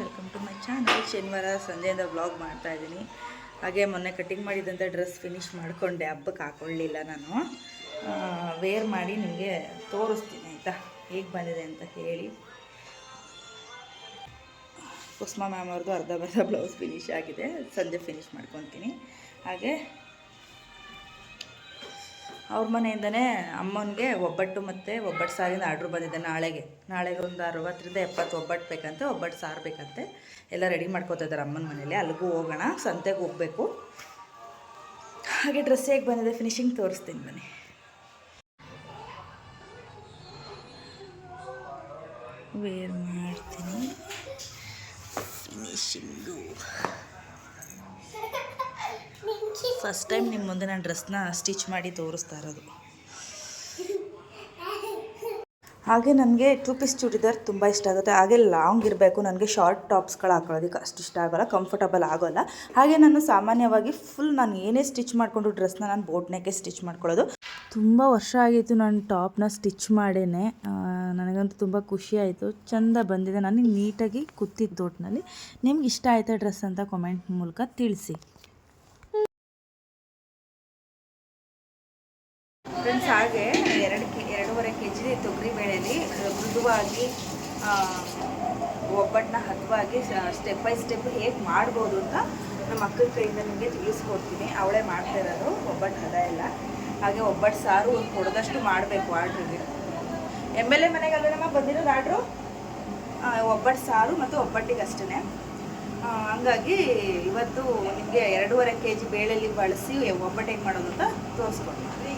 Welcome to my channel ಶನಿವಾರ ಸಂಜೆಯಿಂದ vlog ಮಾಡ್ತಾ ಇದ್ದೀನಿ. ಹಾಗೆ ಮೊನ್ನೆ ಕಟ್ಟಿಂಗ್ ಮಾಡಿದಂಥ ಡ್ರೆಸ್ ಫಿನಿಶ್ ಮಾಡಿಕೊಂಡೆ. ಹಬ್ಬಕ್ಕೆ ಹಾಕೊಳ್ಳಿಲ್ಲ ನಾನು. ವೇರ್ ಮಾಡಿ ನಿಮಗೆ ತೋರಿಸ್ತೀನಿ ಆಯಿತಾ? ಹೇಗೆ ಬಂದಿದೆ ಅಂತ ಹೇಳಿ. ಕುಸ್ಮಾ ಮ್ಯಾಮ್ ಅವ್ರದ್ದು ಅರ್ಧ ಬರ್ಧ ಬ್ಲೌಸ್ ಫಿನಿಶ್ ಆಗಿದೆ. ಸಂಜೆ ಫಿನಿಶ್ ಮಾಡ್ಕೊತೀನಿ. ಹಾಗೆ ಅವ್ರ ಮನೆಯಿಂದನೇ ಅಮ್ಮನಿಗೆ ಒಬ್ಬಟ್ಟು ಮತ್ತು ಒಬ್ಬಟ್ಟು ಸಾರಿನ ಆರ್ಡ್ರ್ ಬಂದಿದೆ ನಾಳೆಗೆ. ನಾಳೆಗೆ ಒಂದು ಅರವತ್ತರಿಂದ ಎಪ್ಪತ್ತು ಒಬ್ಬಟ್ಟು ಬೇಕಂತೆ, ಒಬ್ಬಟ್ಟು ಸಾರು ಬೇಕಂತೆ. ಎಲ್ಲ ರೆಡಿ ಮಾಡ್ಕೋತಾ ಇದ್ದಾರೆ ಅಮ್ಮನ ಮನೇಲಿ ಅಲ್ಲಿಗೂ ಹೋಗೋಣ, ಸಂತೆಗೆ ಹೋಗಬೇಕು. ಹಾಗೆ ಡ್ರೆಸ್ ಹೇಗೆ ಬಂದಿದೆ? ಫಿನಿಶಿಂಗ್ ತೋರಿಸ್ತೀನಿ ಬನ್ನಿ. ವೇರ್ ಮಾಡ್ತೀನಿ. ಫಿನಿಶಿಂಗು ಫಸ್ಟ್ ಟೈಮ್ ನಿಮ್ಮ ಮುಂದೆ ನಾನು ಡ್ರೆಸ್ನ ಸ್ಟಿಚ್ ಮಾಡಿ ತೋರಿಸ್ತಾ ಇರೋದು. ಹಾಗೆ ನನಗೆ ಟೂ ಪೀಸ್ ಚೂಡಿದಾರ್ ತುಂಬ ಇಷ್ಟ ಆಗುತ್ತೆ. ಹಾಗೆ ಲಾಂಗ್ ಇರಬೇಕು, ನನಗೆ ಶಾರ್ಟ್ ಟಾಪ್ಸ್ಗಳು ಹಾಕೊಳ್ಳೋದಕ್ಕೆ ಅಷ್ಟು ಇಷ್ಟ ಆಗೋಲ್ಲ ಕಂಫರ್ಟಬಲ್ ಆಗೋಲ್ಲ. ಹಾಗೆ ನಾನು ಸಾಮಾನ್ಯವಾಗಿ ಫುಲ್ ನಾನು ಏನೇ ಸ್ಟಿಚ್ ಮಾಡಿಕೊಂಡು ಡ್ರೆಸ್ನ ನಾನು ಬೋಟ್ನೇಕೆ ಸ್ಟಿಚ್ ಮಾಡ್ಕೊಳ್ಳೋದು. ತುಂಬ ವರ್ಷ ಆಗಿತ್ತು ನಾನು ಟಾಪ್ನ ಸ್ಟಿಚ್ ಮಾಡೇನೆ. ನನಗಂತೂ ತುಂಬ ಖುಷಿ ಆಯಿತು. ಚೆಂದ ಬಂದಿದೆ. ನನಗೆ ನೀಟಾಗಿ ಕೂತಿದ್ದ ಬೋಟ್ನಲ್ಲಿ ನಿಮ್ಗೆ ಇಷ್ಟ ಆಯಿತು ಡ್ರೆಸ್ ಅಂತ ಕಾಮೆಂಟ್ ಮೂಲಕ ತಿಳಿಸಿ. ಫ್ರೆಂಡ್ಸ್, ಹಾಗೆ ಎರಡು ಕೆ, ಎರಡೂವರೆ ಕೆ ಜಿ ತೊಗರಿಬೇಳೆಯಲ್ಲಿ ಮೃದುವಾಗಿ ಒಬ್ಬಟ್ಟನ್ನ ಹದವಾಗಿ ಸ್ಟೆಪ್ ಬೈ ಸ್ಟೆಪ್ ಹೇಗೆ ಮಾಡ್ಬೋದು ಅಂತ ನಮ್ಮ ಅಕ್ಕನ ಕೈಯಿಂದ ನಿಮಗೆ ತಿಳಿಸ್ಕೊಡ್ತೀನಿ. ಅವಳೇ ಮಾಡ್ತಾ ಇರೋದು ಒಬ್ಬಟ್ಟು ಹದ ಎಲ್ಲ. ಹಾಗೆ ಒಬ್ಬಟ್ಟು ಸಾರು ಒಂದು ಕೊಡದಷ್ಟು ಮಾಡಬೇಕು ಆರ್ಡ್ರಿಗೆ. ಎಂ ಎಲ್ ಎ ಮನೆಗಲ್ಲ ನಮ್ಮ ಬಂದಿರೋದು ಆರ್ಡ್ರು? ಒಬ್ಬಟ್ಟು ಸಾರು ಮತ್ತು ಒಬ್ಬಟ್ಟಿಗೆ ಅಷ್ಟೇ ಹಂಗಾಗಿ ಇವತ್ತು ನಿಮಗೆ ಎರಡೂವರೆ ಕೆ ಜಿ ಬೇಳೆಯಲ್ಲಿ ಬಳಸಿ ಒಬ್ಬಟ್ಟು ಹೇಗೆ ಮಾಡೋದು ಅಂತ ತೋರಿಸ್ಕೊಡ್ತೀನಿ.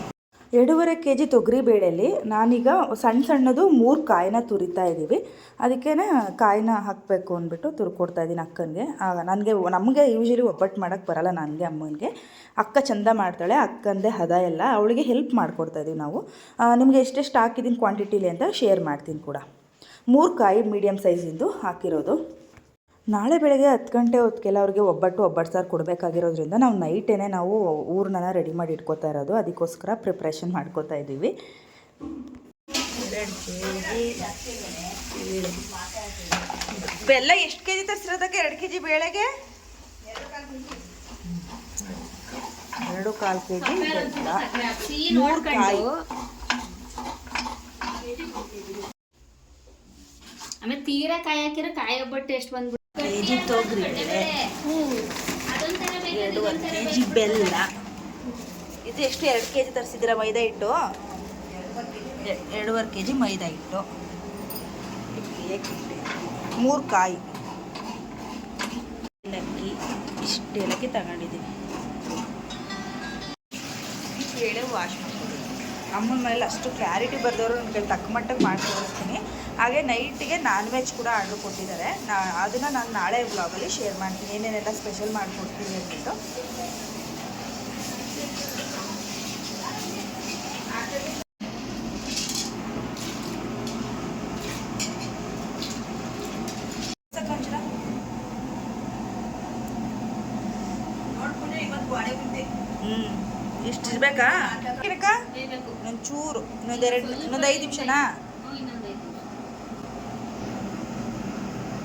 ಎರಡೂವರೆ ಕೆ ಜಿ ತೊಗರಿ ಬೇಳೆಯಲ್ಲಿ ನಾನೀಗ ಸಣ್ಣ ಸಣ್ಣದು ಮೂರು ಕಾಯಿನ ತುರಿತಾ ಇದ್ದೀವಿ. ಅದಕ್ಕೇ ಕಾಯಿನ ಹಾಕಬೇಕು ಅಂದ್ಬಿಟ್ಟು ತುರ್ಕೊಡ್ತಾ ಇದ್ದೀನಿ ಅಕ್ಕನಿಗೆ. ಆಗ ನನಗೆ ನಮಗೆ ಯೂಶಲಿ ಒಬ್ಬಟ್ಟು ಮಾಡೋಕ್ಕೆ ಬರಲ್ಲ ನನಗೆ, ಅಮ್ಮನಿಗೆ. ಅಕ್ಕ ಚಂದ ಮಾಡ್ತಾಳೆ, ಅಕ್ಕಂದೇ ಹದ ಎಲ್ಲ, ಅವಳಿಗೆ ಹೆಲ್ಪ್ ಮಾಡಿಕೊಡ್ತಾ ಇದ್ದೀವಿ ನಾವು. ನಿಮಗೆ ಎಷ್ಟೆಷ್ಟು ಹಾಕಿದ್ದೀನಿ ಕ್ವಾಂಟಿಟಿಲಿ ಅಂತ ಶೇರ್ ಮಾಡ್ತೀನಿ ಕೂಡ. ಮೂರು ಕಾಯಿ ಮೀಡಿಯಮ್ ಸೈಜಿಂದು ಹಾಕಿರೋದು. ನಾಳೆ ಬೆಳಗ್ಗೆ ಹತ್ತು ಗಂಟೆ ಹೊತ್ತಿಗೆಲ್ಲ ಅವ್ರಿಗೆ ಒಬ್ಬಟ್ಟು ಒಬ್ಬಟ್ಟು ಸಾರು ಕೊಡಬೇಕಾಗಿರೋದ್ರಿಂದ ನಾವು ನೈಟೇನೆ ನಾವು ಊರನ್ನ ರೆಡಿ ಮಾಡಿ ಇಟ್ಕೋತಾ ಇರೋದು. ಅದಕ್ಕೋಸ್ಕರ ಪ್ರಿಪ್ರೇಷನ್ ಮಾಡ್ಕೋತಾ ಇದ್ದೀವಿ. ಬೆಲ್ಲ ಎಷ್ಟು ಕೆ ಜಿ ತರಿಸಿರೋದಕ್ಕೆ? ಎರಡು ಕೆ ಜಿ ಬೇಳೆಗೆ? ಎರಡು ಕಾಲು ಕೆ ಜಿ ಆಮೇಲೆ ತೀರಾ ಕಾಯಿ ಹಾಕಿರೋ ಕಾಯಿ ಒಬ್ಬಟ್ಟು ಎಷ್ಟು ಬಂದ್ಬಿಟ್ಟು ಕೆ ಜಿ ತೊಗರಿ. ಎರಡೂವರೆ ಕೆ ಜಿ ಬೆಲ್ಲ. ಇದು ಎಷ್ಟು? ಎರಡು ಕೆ ಜಿ ತರಿಸಿದ್ದೀರಾ ಮೈದಾ ಹಿಟ್ಟು? ಎರಡೂವರೆ ಕೆ ಜಿ ಮೈದಾ ಹಿಟ್ಟು. ಮೂರು ಕಾಯಿ. ಏಲಕ್ಕಿ. ಇಷ್ಟು ಏಲಕ್ಕಿ ತಗೊಂಡಿದ್ದೀನಿ. ಹೇಳಿ ವಾಶ್ ಮಾಡ್ಕೊಬೇಕು ಅಮ್ಮನ ಮೇಲೆ ಅಷ್ಟು ಕ್ಲಾರಿಟಿ ಬರ್ದವರು ನನಗೆ ತಕ್ಕ ಮಟ್ಟಕ್ಕೆ ಮಾಡಿ ಹಾಗೆ ನೈಟಿಗೆ ನಾನ್ ವೆಜ್ ಕೂಡ ಆರ್ಡ್ರ್ ಕೊಟ್ಟಿದ್ದಾರೆ. ನಾ, ಅದನ್ನು ನಾನು ನಾಳೆ ಬ್ಲಾಗಲ್ಲಿ ಶೇರ್ ಮಾಡ್ತೀನಿ. ಏನೇನೆಲ್ಲ ಸ್ಪೆಷಲ್ ಮಾಡಿಕೊಡ್ತೀನಿ ಅಂದ್ಬಿಟ್ಟು. ಹ್ಞೂ ಇಷ್ಟು ಇರ್ಬೇಕಾ? ಇರಕ್ಕ ಇನ್ನೊಂದು ಚೂರು ಇನ್ನೊಂದೆರಡು ಇನ್ನೊಂದು ಐದು ನಿಮಿಷನಾ.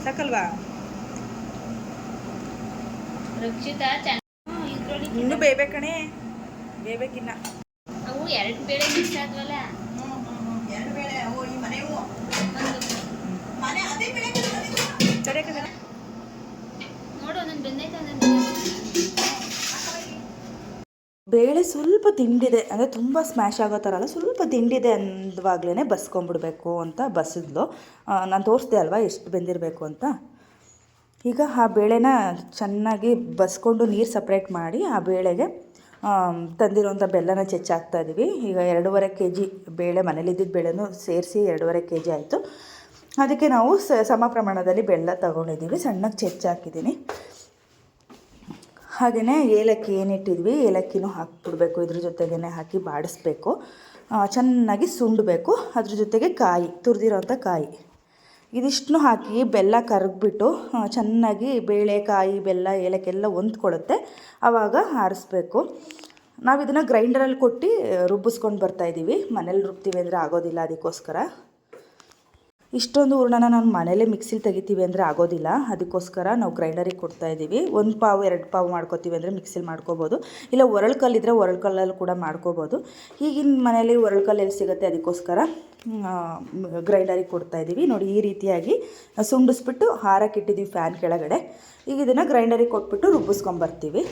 ಸಾಕಲ್ವಾ? ಇನ್ನೂ ಬೇಯ್ಬೇಕಣೆ ಬೇಯ್ಬೇಕಿನ್ನ ಅವು ಎರಡು ಬೇಳೆ ಮಿಕ್ಸ್ ಆದ್ವಲ್ಲ? ಬೇಳೆ ಸ್ವಲ್ಪ ತಿಂಡಿದೆ, ಅಂದರೆ ತುಂಬ ಸ್ಮ್ಯಾಶ್ ಆಗೋ ಥರ ಅಲ್ಲ, ಸ್ವಲ್ಪ ತಿಂಡಿದೆ ಅಂದವಾಗ್ಲೇ ಬಸ್ಕೊಂಬಿಡ್ಬೇಕು ಅಂತ ಬಸಿದ್ಲು ನಾನು ತೋರಿಸ್ದೆ ಅಲ್ವಾ ಎಷ್ಟು ಬೆಂದಿರಬೇಕು ಅಂತ? ಈಗ ಆ ಬೇಳೆನ ಚೆನ್ನಾಗಿ ಬಸ್ಕೊಂಡು ನೀರು ಸಪ್ರೇಟ್ ಮಾಡಿ ಆ ಬೇಳೆಗೆ ತಂದಿರುವಂಥ ಬೆಲ್ಲನ ಚೆಚ್ಚಾಕ್ತಾ ಇದ್ದೀವಿ ಈಗ ಎರಡೂವರೆ ಕೆ ಜಿ ಬೇಳೆ ಮನೇಲಿದ್ದಿದ್ದ ಬೇಳೆನೂ ಸೇರಿಸಿ ಎರಡೂವರೆ ಕೆ ಜಿ ಆಯಿತು. ಅದಕ್ಕೆ ನಾವು ಸಮ ಪ್ರಮಾಣದಲ್ಲಿ ಬೆಲ್ಲ ತಗೊಂಡಿದ್ದೀವಿ, ಸಣ್ಣಗೆ ಚೆಚ್ಚಾಕಿದ್ದೀನಿ ಹಾಗೆಯೇ ಏಲಕ್ಕಿ ಏನಿಟ್ಟಿದ್ವಿ, ಏಲಕ್ಕಿನೂ ಹಾಕ್ಬಿಡ್ಬೇಕು. ಇದ್ರ ಜೊತೆಗೇ ಹಾಕಿ ಬಾಡಿಸ್ಬೇಕು. ಚೆನ್ನಾಗಿ ಸುಂಡಬೇಕು. ಅದ್ರ ಜೊತೆಗೆ ಕಾಯಿ, ತುರಿದಿರೋಂಥ ಕಾಯಿ. ಇದಿಷ್ಟನ್ನು ಹಾಕಿ ಬೆಲ್ಲ ಕರಗ್ಬಿಟ್ಟು ಚೆನ್ನಾಗಿ ಬೇಳೆ, ಕಾಯಿ, ಬೆಲ್ಲ, ಏಲಕ್ಕೆಲ್ಲ ಹೊಂದ್ಕೊಳ್ಳುತ್ತೆ. ಆವಾಗ ಆರಿಸ್ಬೇಕು. ನಾವು ಇದನ್ನು ಗ್ರೈಂಡರಲ್ಲಿ ಕೊಟ್ಟು ರುಬ್ಬಿಸ್ಕೊಂಡು ಬರ್ತಾಯಿದ್ದೀವಿ ಮನೇಲಿ ರುಬ್ತೀವಿ ಅಂದರೆ ಆಗೋದಿಲ್ಲ ಅದಕ್ಕೋಸ್ಕರ. ಇಷ್ಟೊಂದು ಹೂರ್ಣನ ನಾನು ಮನೇಲೇ ಮಿಕ್ಸಿಲಿ ತೆಗಿತೀವಿ ಅಂದರೆ ಆಗೋದಿಲ್ಲ. ಅದಕ್ಕೋಸ್ಕರ ನಾವು ಗ್ರೈಂಡರಿಗೆ ಕೊಡ್ತಾ ಇದ್ದೀವಿ. ಒಂದು ಪಾವು, ಎರಡು ಪಾವು ಮಾಡ್ಕೋತೀವಿ ಅಂದರೆ ಮಿಕ್ಸಿಲಿ ಮಾಡ್ಕೋಬೋದು. ಇಲ್ಲ ಒರಳ್ಕಲ್ಲಿದ್ದರೆ ಒರಳ್ಕಲ್ಲಲ್ಲಿ ಒರಳು ಕಲ್ಲಲ್ಲಿ ಕೂಡ ಮಾಡ್ಕೋಬೋದು. ಈಗಿನ ಮನೇಲಿ ಒರಳು ಕಲ್ಲು ಎಲ್ಲಿ ಸಿಗುತ್ತೆ ಅದಕ್ಕೋಸ್ಕರ ಗ್ರೈಂಡರಿಗೆ ಕೊಡ್ತಾ ಇದ್ದೀವಿ. ನೋಡಿ ಈ ರೀತಿಯಾಗಿ ಸುಂಡಿಸ್ಬಿಟ್ಟು ಹಾರಕ್ಕೆ ಇಟ್ಟಿದ್ದೀವಿ ಫ್ಯಾನ್ ಕೆಳಗಡೆ. ಈಗ ಇದನ್ನು ಗ್ರೈಂಡರಿಗೆ ಕೊಟ್ಬಿಟ್ಟು ರುಬ್ಬಿಸ್ಕೊಂಬರ್ತೀವಿ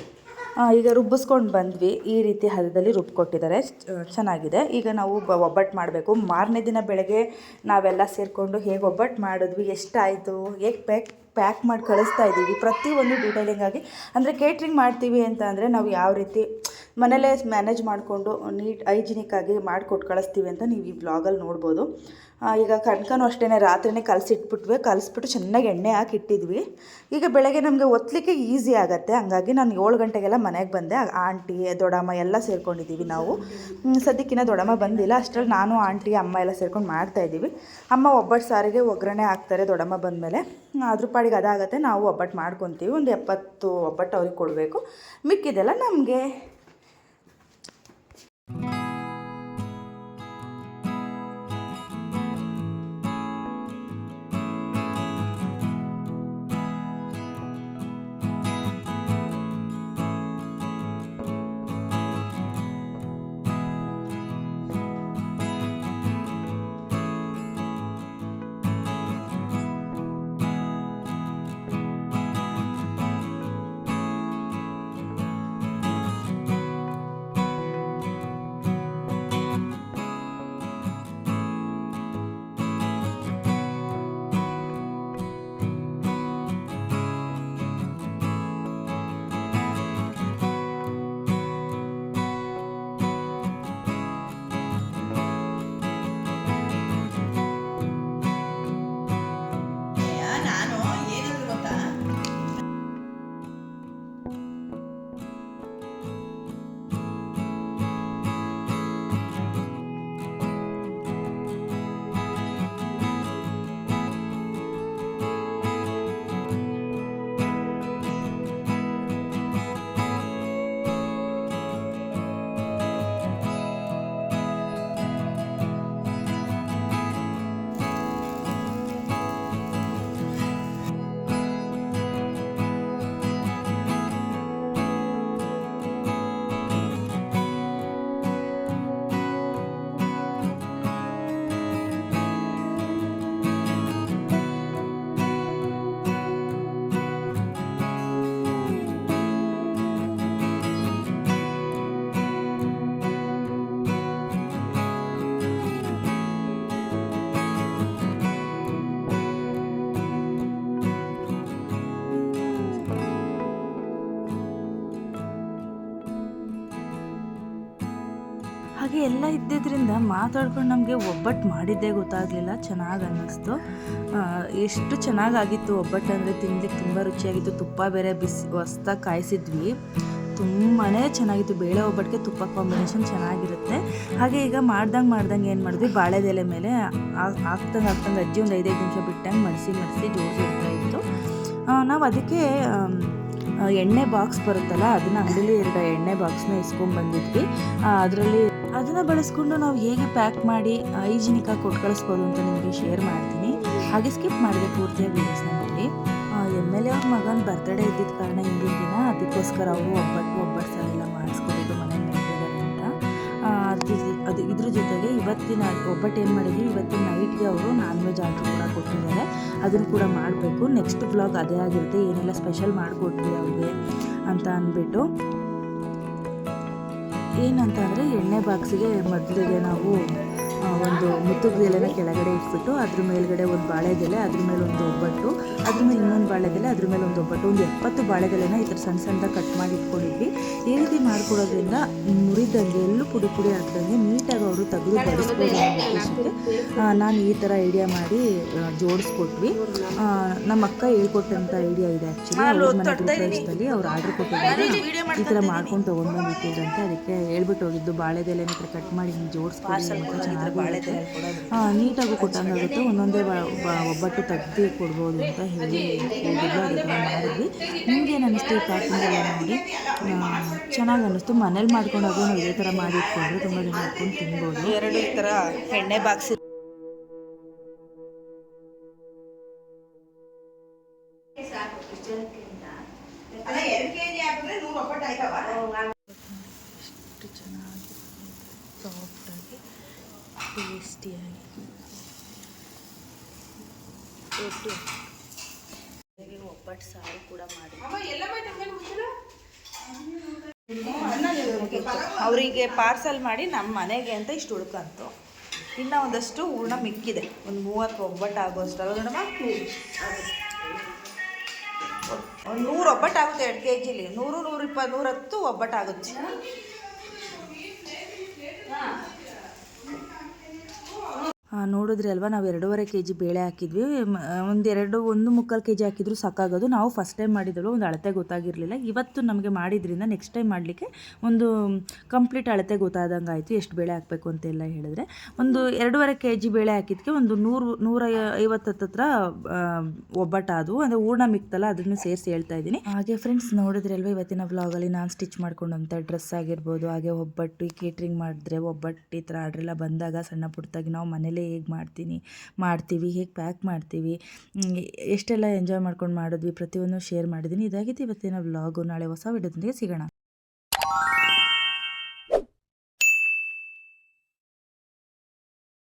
ಈಗ ರುಬ್ಬಿಸ್ಕೊಂಡು ಬಂದ್ವಿ. ಈ ರೀತಿ ಹದದಲ್ಲಿ ರುಬ್ಕೊಟ್ಟಿದ್ದಾರೆ. ಚ- ಚೆನ್ನಾಗಿದೆ. ಈಗ ನಾವು ಬ ಒಬ್ಬಟ್ಟು ಮಾಡಬೇಕು. ಮಾರನೇ ದಿನ ಬೆಳಗ್ಗೆ ನಾವೆಲ್ಲ ಸೇರಿಕೊಂಡು ಹೇಗೆ ಒಬ್ಬಟ್ಟು ಮಾಡಿದ್ವಿ, ಎಷ್ಟಾಯಿತು, ಹೇಗೆ ಪ್ಯಾಕ್ ಪ್ಯಾಕ್ ಮಾಡಿ ಕಳಿಸ್ತಾ ಇದ್ದೀವಿ, ಪ್ರತಿಯೊಂದು ಡೀಟೇಲಿಂಗಾಗಿ ಅಂದರೆ ಕೇಟ್ರಿಂಗ್ ಮಾಡ್ತೀವಿ ಅಂತ ಅಂದರೆ ನಾವು ಯಾವ ರೀತಿ, ಮನೇಲೇ ಮ್ಯಾನೇಜ್ ಮಾಡಿಕೊಂಡು ನೀಟ್ ಹೈಜಿನಿಕ್ಕಾಗಿ ಮಾಡಿಕೊಟ್ಟು ಕಳಿಸ್ತೀವಿ ಅಂತ ನೀವು ಈ ಬ್ಲಾಗಲ್ಲಿ ನೋಡ್ಬೋದು. ಈಗ ಕಣ್ಕನೂ ಅಷ್ಟೇ ರಾತ್ರಿನೇ ಕಲಸಿಟ್ಬಿಟ್ವಿ. ಕಲಿಸ್ಬಿಟ್ಟು ಚೆನ್ನಾಗಿ ಎಣ್ಣೆ ಹಾಕಿ ಇಟ್ಟಿದ್ವಿ. ಈಗ ಬೆಳಗ್ಗೆ ನಮಗೆ ಒತ್ತಲಿಕ್ಕೆ ಈಸಿ ಆಗುತ್ತೆ. ಹಂಗಾಗಿ ನಾನು ಏಳು ಗಂಟೆಗೆಲ್ಲ ಮನೆಗೆ ಬಂದೆ. ಆಂಟಿ ದೊಡಮ್ಮ ಎಲ್ಲ ಸೇರ್ಕೊಂಡಿದ್ದೀವಿ ನಾವು. ಸದ್ಯಕ್ಕಿಂತ ದೊಡಮ್ಮ ಬಂದಿಲ್ಲ. ಅಷ್ಟರಲ್ಲಿ ನಾನು, ಆಂಟಿ, ಅಮ್ಮ ಎಲ್ಲ ಸೇರ್ಕೊಂಡು ಮಾಡ್ತಾಯಿದ್ದೀವಿ ಅಮ್ಮ ಒಬ್ಬಟ್ಟು ಸಾರಿಗೆ ಒಗ್ಗರಣೆ ಹಾಕ್ತಾರೆ ದೊಡ್ಡಮ್ಮ ಬಂದಮೇಲೆ. ಅದ್ರ ಪಾಡಿಗೆ ಅದಾಗತ್ತೆ. ನಾವು ಒಬ್ಬಟ್ಟು ಮಾಡ್ಕೊತೀವಿ. ಒಂದು ಎಪ್ಪತ್ತು ಒಬ್ಬಟ್ಟು ಅವ್ರಿಗೆ ಕೊಡಬೇಕು. ಮಿಕ್ಕಿದೆಲ್ಲ ನಮಗೆ. ಎಲ್ಲ ಇದ್ದಿದ್ದರಿಂದ ಮಾತಾಡ್ಕೊಂಡು ನಮಗೆ ಒಬ್ಬಟ್ಟು ಮಾಡಿದ್ದೇ ಗೊತ್ತಾಗಲಿಲ್ಲ, ಚೆನ್ನಾಗಿ ಅನ್ನಿಸ್ತು. ಎಷ್ಟು ಚೆನ್ನಾಗಾಗಿತ್ತು ಒಬ್ಬಟ್ಟು ಅಂದರೆ ತಿನ್ಲಿಕ್ಕೆ ತುಂಬ ರುಚಿಯಾಗಿತ್ತು. ತುಪ್ಪ ಬೇರೆ ಬಿಸಿ, ಹೊಸ್ದಾಗಿ ಕಾಯಿಸಿದ್ವಿ. ತುಂಬಾ ಚೆನ್ನಾಗಿತ್ತು. ಬೇಳೆ ಒಬ್ಬಟ್ಟಿಗೆ ತುಪ್ಪ ಕಾಂಬಿನೇಷನ್ ಚೆನ್ನಾಗಿರುತ್ತೆ. ಹಾಗೆ ಈಗ ಮಾಡ್ದಂಗೆ ಮಾಡ್ದಂಗೆ ಏನು ಮಾಡಿದ್ವಿ? ಬಾಳೆದೆಲೆ ಮೇಲೆ ಹಾಕ್ದಂಗೆ ಹಾಕ್ದಂಗೆ ಅಜ್ಜಿ ಒಂದು ಐದೈದು ನಿಮಿಷ ಬಿಟ್ಟಂಗೆ ಮಡಿಸಿ ಮಡಿಸಿ ಜೋಸಿ ಇತ್ತು. ನಾವು ಅದಕ್ಕೆ ಎಣ್ಣೆ ಬಾಕ್ಸ್ ಬರುತ್ತಲ್ಲ, ಅದನ್ನ ಅಂಗಡಿಲಿ ಇರೋ ಎಣ್ಣೆ ಬಾಕ್ಸ್ನ ಇಸ್ಕೊಂಡ್ಬಂದಿದ್ವಿ ಅದರಲ್ಲಿ ಅದನ್ನು ಬಳಸ್ಕೊಂಡು ನಾವು ಹೇಗೆ ಪ್ಯಾಕ್ ಮಾಡಿ ಹೈಜಿನಿಕ್ ಕೊಟ್ಟು ಕಳಿಸ್ಬೋದು ಅಂತ ನಿಮಗೆ ಶೇರ್ ಮಾಡ್ತೀನಿ. ಹಾಗೆ ಸ್ಕಿಪ್ ಮಾಡಿದೆ ಪೂರ್ತಿಯಾಗಿ ವೀಡಿಯೋಸ್ನ ಎಂ ಎಲ್ ಎ ಅವ್ರ ಮಗನ ಬರ್ತ್ಡೇ ಇದ್ದಿದ್ದ ಕಾರಣ ಹಿಂದಿನ ದಿನ ಅದಕ್ಕೋಸ್ಕರ ಅವರು ಒಬ್ಬಟ್ಟು ಒಬ್ಬಟ್ಟು ಸಹ ಎಲ್ಲ ಮಾಡಿಸ್ಕೊಬೇಕು ಮನೇಲಿ ನೆಟ್ಟಿದ್ದಾರೆ ಅಂತ. ಅದು ಅದು ಇದ್ರ ಜೊತೆಗೆ ಇವತ್ತಿನ ಒಬ್ಬಟ್ಟು ಏನು ಮಾಡಿದ್ವಿ ಇವತ್ತಿನ ನೈಟ್ಗೆ ಅವರು ನಾನ್ ವೆಜ್ ಆರ್ಡ್ರ್ ಕೂಡ ಕೊಟ್ಟಿದ್ದಾರೆ. ಅದನ್ನು ಕೂಡ ಮಾಡಬೇಕು. ನೆಕ್ಸ್ಟ್ ಬ್ಲಾಗ್ ಅದೇ ಆಗಿರುತ್ತೆ. ಏನೆಲ್ಲ ಸ್ಪೆಷಲ್ ಮಾಡಿಕೊಟ್ವಿ ಅವ್ರಿಗೆ ಅಂತ ಅಂದ್ಬಿಟ್ಟು. ಏನಂತ ಅಂದರೆ ಎಣ್ಣೆ ಬಾಕ್ಸಿಗೆ ಮೊದಲಿಗೆ ನಾವು ಒಂದು ಮುತ್ತುಗದ ಎಲೆನ ಕೆಳಗಡೆ ಇಟ್ಬಿಟ್ಟು ಅದ್ರ ಮೇಲ್ಗಡೆ ಒಂದು ಬಾಳೆದೆಲೆ ಅದ್ರ ಮೇಲೆ ಒಂದು ಒಬ್ಬಟ್ಟು ಅದ್ರ ಮೇಲೆ ಇನ್ನೊಂದು ಬಾಳೆದೆಲೆ ಅದ್ರ ಮೇಲೆ ಒಂದು ಒಬ್ಬಟ್ಟು ಒಂದು ಎಪ್ಪತ್ತು ಬಾಳೆದೆಲೆನ ಈ ಥರ ಸಣ್ಣ ಸಣ್ಣದಾಗಿ ಕಟ್ ಮಾಡಿ ಇಟ್ಕೊಂಡಿದ್ವಿ. ಈ ರೀತಿ ಮಾಡ್ಕೊಡೋದ್ರಿಂದ ಮುರಿದಂಗೆ ಎಲ್ಲೂ ಪುಡಿ ಪುಡಿ ಆಗ್ತಂಗೆ ನೀಟಾಗಿ ಅವರು ತೆಗೆದು ಬಡಿಸ್ಬೋದು ನಾನು ಈ ಥರ ಐಡಿಯಾ ಮಾಡಿ ಜೋಡಿಸ್ಕೊಟ್ವಿ. ನಮ್ಮ ಅಕ್ಕ ಹೇಳ್ಕೊಟ್ಟಂಥ ಐಡಿಯಾ ಇದೆ ಆ್ಯಕ್ಚುಲಿ ಅವ್ರ ಮನೆ ಪ್ರದೇಶದಲ್ಲಿ ಅವ್ರು ಆರ್ಡ್ರ್ ಕೊಟ್ಟಿದ್ದಾರೆ. ಈ ಥರ ಮಾಡ್ಕೊಂಡು ತೊಗೊಂಡು ಬಂದಿದ್ದೀರಂತೆ ಅದಕ್ಕೆ ಹೇಳ್ಬಿಟ್ಟು ಹೋಗಿದ್ದು ಬಾಳೆದೆಲೆ ಹತ್ರ ಕಟ್ ಮಾಡಿ ಜೋಡಿಸ್ಕೊಡಿ ಚೆನ್ನಾಗಿ ನೀಟಾಗೂ ಕೊಟ್ಟಂಗಾಗುತ್ತೆ. ಒಂದೊಂದೇ ಒಬ್ಬಟ್ಟು ತೆಗ್ದು ಕೊಡ್ಬೋದು ಅಂತ ಹೇಳಿ ಹೋಗಿದ್ದು ಅದಕ್ಕೆ ಮಾಡಿದ್ವಿ. ನಿಮ್ಗೇನು ಅನ್ನಿಸ್ತು ಈ ಪ್ಯಾಕಿಂಗೆಲ್ಲ ನೋಡಿ? ಚೆನ್ನಾಗಿ ಅನ್ನಿಸ್ತು ಮನೇಲಿ ಮಾಡ್ಕೊಂಡಾಗ ಇದೇ ಥರ ಮಾಡಿ ಇಟ್ಕೊಂಡ್ರೆ ತುಂಬ ಜನ ಹಾಕ್ಕೊಂಡು ತಿನ್ಬೋದು. ಎರಡು ಥರ ಎಣ್ಣೆ ಬಾಕ್ಸ್ ಅಲ್ಲ ಎರಡು ಕೆ ಜಿ ಹಾಕಿದ್ರೆ ನೂರು ಒಪ್ಪಟ್ಟು ಆಯ್ತವ? ಟೇಸ್ಟಿಯಾಗಿ ಹಾಗೆ ಒಬ್ಬಟ್ಟು ಸಾರು ಕೂಡ ಮಾಡಿ ಅವರಿಗೆ ಪಾರ್ಸಲ್ ಮಾಡಿ ನಮ್ಮ ಮನೆಗೆ ಅಂತ ಇಷ್ಟು ಉಳ್ಕಂತು ಇನ್ನು ಒಂದಷ್ಟು ಹೂರ್ಣ ಮಿಕ್ಕಿದೆ. ಒಂದು ಮೂವತ್ತು ಒಬ್ಬಟ್ಟು ಆಗೋಷ್ಟು ನೋಡಮ್ಮ. ಒಂದು ನೂರು ಒಬ್ಬಟ್ಟು ಆಗುತ್ತೆ, ಎರಡು ಕೆ ಜಿಲಿ ನೂರು ನೂರಿಪ್ಪ ನೂರತ್ತು ಒಬ್ಬಟ್ಟು ಆಗುತ್ತೆ. ನೋಡಿದ್ರಿ ಅಲ್ವಾ? ನಾವು ಎರಡೂವರೆ ಕೆ ಜಿ ಬೇಳೆ ಹಾಕಿದ್ವಿ. ಒಂದು ಎರಡು, ಒಂದು ಮುಕ್ಕಾಲು ಕೆ ಜಿ ಹಾಕಿದ್ರು ಸಾಕಾಗೋದು. ನಾವು ಫಸ್ಟ್ ಟೈಮ್ ಮಾಡಿದ್ರು ಒಂದು ಅಳತೆ ಗೊತ್ತಾಗಿರಲಿಲ್ಲ. ಇವತ್ತು ನಮಗೆ ಮಾಡಿದ್ರಿಂದ ನೆಕ್ಸ್ಟ್ ಟೈಮ್ ಮಾಡಲಿಕ್ಕೆ ಒಂದು ಕಂಪ್ಲೀಟ್ ಅಳತೆ ಗೊತ್ತಾದಂಗೆ ಆಯಿತು. ಎಷ್ಟು ಬೇಳೆ ಹಾಕಬೇಕು ಅಂತೆಲ್ಲ ಹೇಳಿದ್ರೆ. ಒಂದು ಎರಡೂವರೆ ಕೆ ಜಿ ಬೇಳೆ ಹಾಕಿದ್ಕೆ ಒಂದು ನೂರು, ನೂರ ಐವತ್ತು ಹತ್ರ ಒಬ್ಬಟ್ಟಾದವು ಅಂದರೆ ಹೂರ್ಣ ಮಿಕ್ತಲ್ಲ ಅದನ್ನು ಸೇರಿಸಿ ಹೇಳ್ತಾ ಇದ್ದೀನಿ. ಹಾಗೆ ಫ್ರೆಂಡ್ಸ್ ನೋಡಿದ್ರಲ್ವ ಇವತ್ತಿನ ವ್ಲಾಗಲ್ಲಿ ನಾನು ಸ್ಟಿಚ್ ಮಾಡ್ಕೊಂಡಂಥ ಡ್ರೆಸ್ ಆಗಿರ್ಬೋದು, ಹಾಗೆ ಒಬ್ಬಟ್ಟು ಕೇಟ್ರಿಂಗ್ ಮಾಡಿದ್ರೆ ಒಬ್ಬಟ್ಟು ಈ ಥರ ಆರ್ಡ್ರೆಲ್ಲ ಬಂದಾಗ ಸಣ್ಣ ಪುಟ್ಟದಾಗಿ ನಾವು ಮನೇಲೇ ಹೇಗೆ ಮಾಡ್ತೀನಿ, ಮಾಡ್ತೀವಿ, ಹೇಗೆ ಪ್ಯಾಕ್ ಮಾಡ್ತೀವಿ ಎಷ್ಟೆಲ್ಲ ಎಂಜಾಯ್ ಮಾಡ್ಕೊಂಡು ಮಾಡಿದ್ವಿ ಪ್ರತಿಯೊಂದು ಶೇರ್ ಮಾಡಿದ್ದೀನಿ ಇದಾಗಿತ್ತು ಇವತ್ತಿನ ವ್ಲಾಗು ನಾಳೆ ಹೊಸ ವಿಡಿಯೋದೊಂದಿಗೆ ಸಿಗೋಣ.